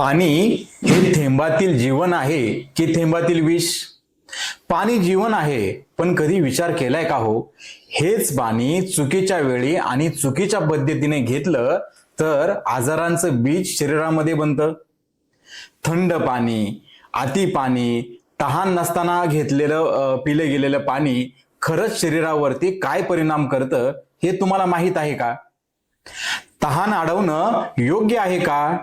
पाणी हे थेंबातील जीवन आहे की थेंबातील विष? पाणी जीवन आहे पण कधी विचार केलाय का हो? हेच पाणी चुकीच्या वेळी आणि चुकीच्या पद्धतीने घेतलं तर आजारांचं बीज शरीरामध्ये बनतं. थंड पाणी अति पाणी तहान नसताना घेतलेलं पिले पिलं गेलेलं पाणी खरंच शरीरावरती काय परिणाम करतं हे तुम्हाला माहीत आहे का? तहान अडवणं योग्य आहे का?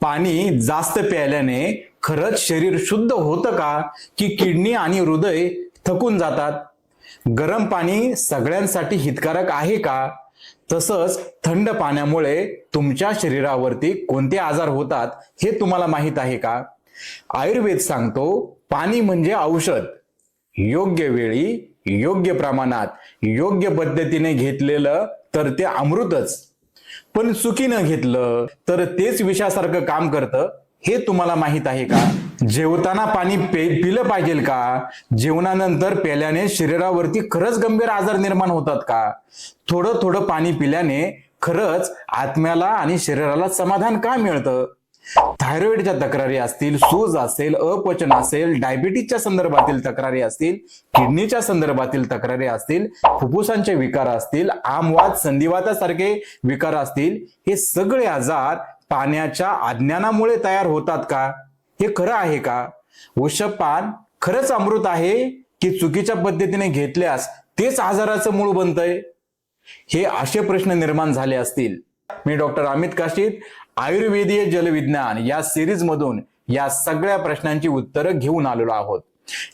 पाणी जास्त प्यायल्याने खरंच शरीर शुद्ध होतं का? की किडनी आणि हृदय थकून जातात? गरम पाणी सगळ्यांसाठी हितकारक आहे का? तसंच थंड पाण्यामुळे तुमच्या शरीरावरती कोणते आजार होतात हे तुम्हाला माहीत आहे का? आयुर्वेद सांगतो पाणी म्हणजे औषध. योग्य वेळी योग्य प्रमाणात योग्य पद्धतीने घेतलेलं तर ते अमृतच. पण चुकीनं घेतलं तर तेच विषासारखं काम करतं हे तुम्हाला माहीत आहे का? जेवताना पाणी पिलं पाहिजे का? जेवणानंतर प्याल्याने शरीरावरती खरंच गंभीर आजार निर्माण होतात का? थोडं थोडं पाणी पिल्याने खरंच आत्म्याला आणि शरीराला समाधान का मिळतं? थायरॉइडच्या तक्रारी असतील सूज असेल अपचन असेल डायबिटीजच्या संदर्भातील तक्रारी असतील किडनीच्या संदर्भातील तक्रारी असतील फुफ्फुसांचे विकार असतील आमवाद संधिवातासारखे विकार असतील हे सगळे आजार पाण्याच्या अज्ञानामुळे तयार होतात का? हे खरं आहे का? वृषपान खरंच अमृत आहे की चुकीच्या पद्धतीने घेतल्यास तेच आजाराचं मूळ बनतंय? हे असे प्रश्न निर्माण झाले असतील. मी डॉक्टर अमित काशीत आयुर्वेदीय जलविज्ञान या सिरीज मधून या सगळ्या प्रश्नांची उत्तरं घेऊन आलेलो आहोत.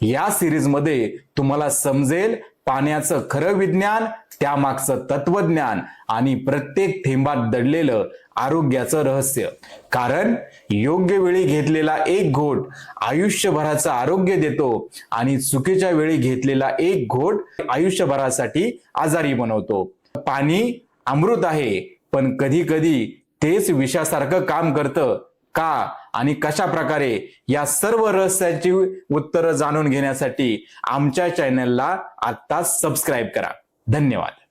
या सिरीजमध्ये तुम्हाला समजेल पाण्याचं खरं विज्ञान त्यामागचं तत्वज्ञान आणि प्रत्येक थेंबात दडलेलं आरोग्याचं रहस्य. कारण योग्य वेळी घेतलेला एक घोट आयुष्यभराचं आरोग्य देतो आणि चुकीच्या वेळी घेतलेला एक घोट आयुष्यभरासाठी आजारी बनवतो. पाणी अमृत आहे. पण कधी कधी तेच विषासारखं काम करतं का? आणि कशा प्रकारे? या सर्व रहस्याची उत्तरं जाणून घेण्यासाठी आमच्या चॅनलला आत्ता सबस्क्राईब करा. धन्यवाद.